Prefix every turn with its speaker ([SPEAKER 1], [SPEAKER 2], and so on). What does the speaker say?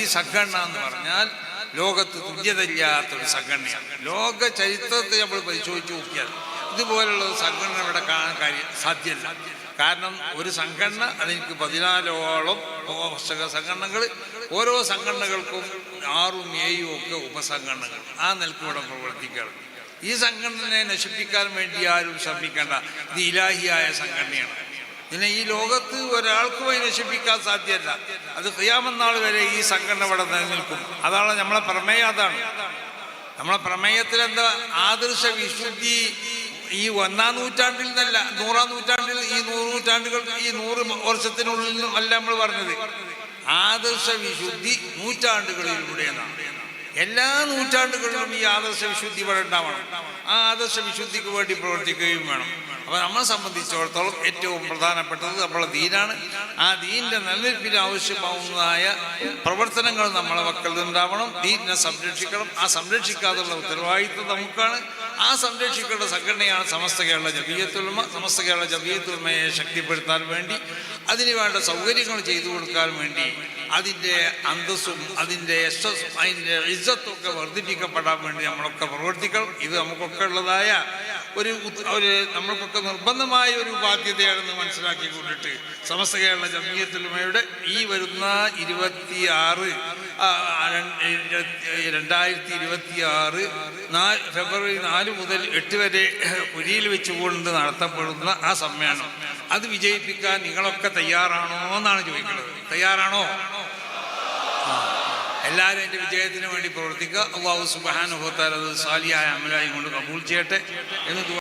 [SPEAKER 1] ഈ സംഘടന എന്ന് പറഞ്ഞാൽ ലോകത്ത് തുല്യതയില്ലാത്തൊരു സംഘടനയാണ്. ലോക ചരിത്രത്തെ നമ്മൾ പരിശോധിച്ച് നോക്കിയാൽ ഇതുപോലുള്ള സംഘടന ഇവിടെ കാണാൻ കാര്യം സാധ്യമല്ല കാരണം ഒരു സംഘടന അതെനിക്ക് പതിനാലോളം പോഷക സംഘടനകൾ ഓരോ സംഘടനകൾക്കും ആറും ഏഴും ഒക്കെ ഉപസംഘടനകൾ. ആ നിലയ്ക്ക് ഇവിടെ പ്രവർത്തിക്കുകയാണ്. ഈ സംഘടനയെ നശിപ്പിക്കാൻ വേണ്ടി ആരും ശ്രമിക്കേണ്ട ഇത് ഇലാഹിയായ സംഘടനയാണ്. പിന്നെ ഈ ലോകത്ത് ഒരാൾക്കും അതിനെ നശിപ്പിക്കാൻ സാധ്യമല്ല അത് ക്രിയാമെന്നാൾ വരെ ഈ സംഘടന ഇവിടെ നിലനിൽക്കും. അതാണ് നമ്മളെ പ്രമേയം അതാണ്. നമ്മളെ പ്രമേയത്തിൽ എന്താ ആദർശ വിശുദ്ധി ഈ ഒന്നാം നൂറ്റാണ്ടിൽ നിന്നല്ല നൂറാം നൂറ്റാണ്ടിൽ ഈ നൂറ് നൂറ്റാണ്ടുകൾ ഈ നൂറ് വർഷത്തിനുള്ളിൽ നിന്നും അല്ല നമ്മൾ പറഞ്ഞത്. ആദർശ വിശുദ്ധി നൂറ്റാണ്ടുകളിലൂടെ എല്ലാ നൂറ്റാണ്ടുകളിലും ഈ ആദർശ വിശുദ്ധി ഇവിടെ ഉണ്ടാവണം. ആ ആദർശ വിശുദ്ധിക്ക് വേണ്ടി പ്രവർത്തിക്കുകയും വേണം. അപ്പൊ നമ്മളെ സംബന്ധിച്ചിടത്തോളം ഏറ്റവും പ്രധാനപ്പെട്ടത് നമ്മളെ ദീനാണ്. ആ ദീനിന്റെ നിലനിൽപ്പിന് ആവശ്യമാവുന്നതായ പ്രവർത്തനങ്ങൾ നമ്മളെ മക്കളിൽ ഉണ്ടാവണം. ദീനിനെ സംരക്ഷിക്കണം. ആ സംരക്ഷിക്കാതുള്ള ഉത്തരവാദിത്വം നമുക്കാണ്. ആ സംരക്ഷിക്കേണ്ട സംഘടനയാണ് സമസ്ത കേരള ജബീയത്തുൽമ സമസ്ത കേരള ജബീയത്തുൽമയെ ശക്തിപ്പെടുത്താൻ വേണ്ടി അതിന് വേണ്ട സൗകര്യങ്ങൾ ചെയ്തു കൊടുക്കാൻ വേണ്ടി അതിന്റെ അന്തസ്സും അതിന്റെ യശസ്സും അതിന്റെ ഇജ്ജത്തും ഒക്കെ വർദ്ധിപ്പിക്കപ്പെടാൻ വേണ്ടി നമ്മളൊക്കെ പ്രവർത്തിക്കണം. ഇത് നമുക്കൊക്കെ ഉള്ളതായ ഒരു ഒരു നമ്മൾക്കൊക്കെ നിർബന്ധമായ ഒരു ബാധ്യതയാണെന്ന് മനസ്സിലാക്കി കൊണ്ടിട്ട് സമസ്ത കേരള ജമീയത്തുലമയുടെ ഈ വരുന്ന ഇരുപത്തി ആറ് രണ്ടായിരത്തി ഇരുപത്തി ആറ് ഫെബ്രുവരി നാല് മുതൽ എട്ട് വരെ പുരിയിൽ വെച്ചുകൊണ്ട് നടത്തപ്പെടുന്ന ആ സമ്മേളനം. അത് വിജയിപ്പിക്കാൻ നിങ്ങളൊക്കെ തയ്യാറാണോ എന്നാണ് ചോദിക്കുന്നത്. തയ്യാറാണോ? എല്ലാവരും എന്റെ വിജയത്തിന് വേണ്ടി പ്രവർത്തിക്കുക. അള്ളാഹു സുബാനുഭവത്താൽ അത് സാലിയായ അമലായി കൊണ്ട് കബൂൾ ചെയ്യട്ടെ എന്ന്